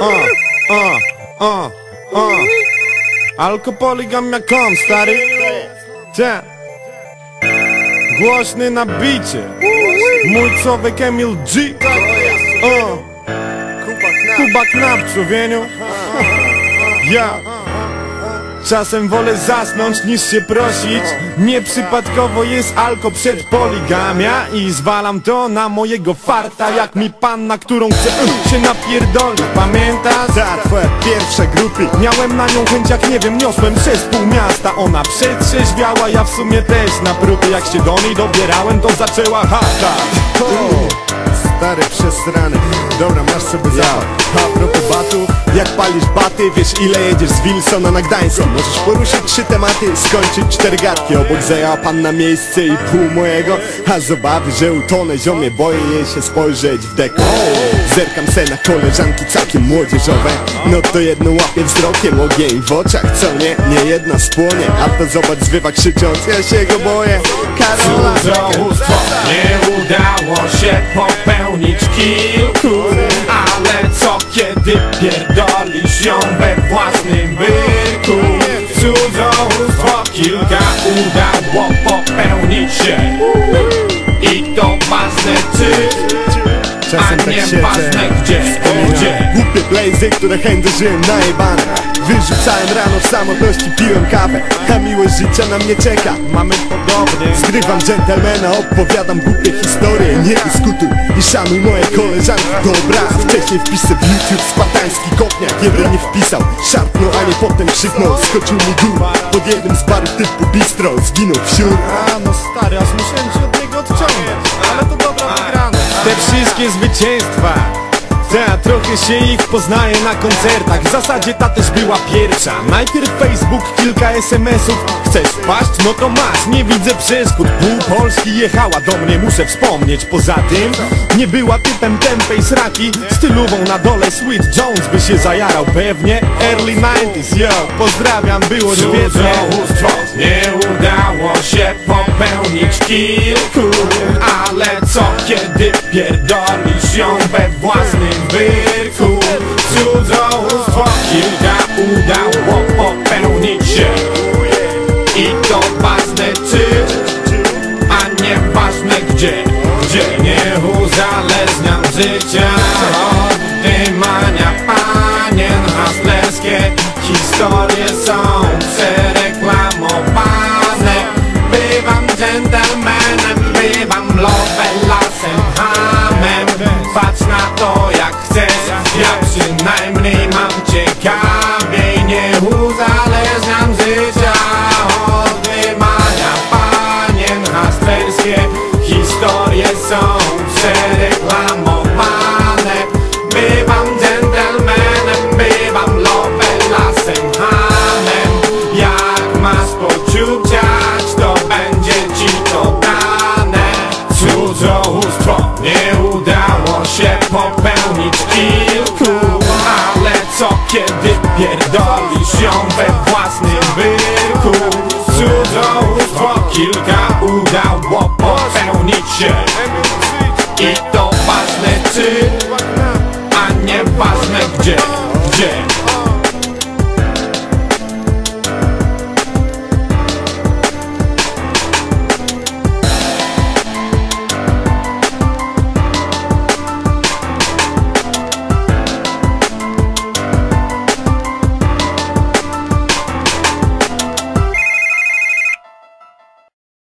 Uh, uh, uh, uh. Alkopoligam kom, stary. Cie. Głośny na bicie. Mój człowiek Emil G. Uh. Kuba Knap, człowieniu. Ja. Czasem wolę zasnąć niż się prosić. Nieprzypadkowo jest alko przed poligamia I zwalam to na mojego farta Jak mi panna, którą chcę się napierdolić Pamiętasz? Ta twoja pierwsza grupi Miałem na nią chęć jak nie wiem, niosłem przez pół miasta. Ona przetrzeźwiała, ja w sumie też. Na próby Jak się do niej dobierałem, to zaczęła hatać Stary przesrany. Dobra, masz sobie zapach. A propos batów Jak palisz baty, wiesz ile jedziesz z Wilsona na Gdańską Możesz poruszyć trzy tematy, skończyć cztery gadki. Obok zajęła pan na miejsce i pół mojego. A z obawy, że utonę ziomie Boję jej się spojrzeć w deko. Zerkam se na koleżanki całkiem młodzieżowe. No to jedno łapię wzrokiem ogień w oczach Co nie, nie jedna spłonie A to zobacz zwywa krzycząc Ja się go boję. Karola. Cudzołóstwo nie udało się popełnić kilku Ale co kiedy pierdolisz ją we własnym byku? Cudzołóstwo kilka udało popełnić się. I to ważne czy, a tak nie ważne gdzie, gdzie Blazy, które chętnie żyłem najebane. Wyrzucałem rano w samotności, piłem kawę. A miłość życia na mnie czeka. Mamy podobnie Zgrywam dżentelmena, opowiadam głupie historie. Nie dyskutuj i szanuj moje koleżanki. Dobra, wcześniej wpisy w YouTube Spartański kopniak, jeden nie wpisał Szarpnął, a nie potem krzyknął. Skoczył mi dół pod jednym z barów typu bistro. Zginął wśród A no stary, aż musiałem się od niego odciągnąć. Ale to dobra wygrana Te wszystkie zwycięstwa ta, trochę się ich poznaje na koncertach. W zasadzie ta też była pierwsza. Najpierw Facebook, kilka SMS-ów Chcesz wpaść? No to masz, nie widzę przeszkód. Pół Polski jechała do mnie, muszę wspomnieć. Poza tym, nie była typem tępej sraki. Stylową na dole Sweet Jones by się zajarał. Pewnie Early 90s, yo, pozdrawiam, było świetnie. nie udało się popełnić kilku Ale co kiedy pierdolisz ją we nie uzależniam życia kilka udało popełnić się. I to ważne czy, a nie ważne gdzie, gdzie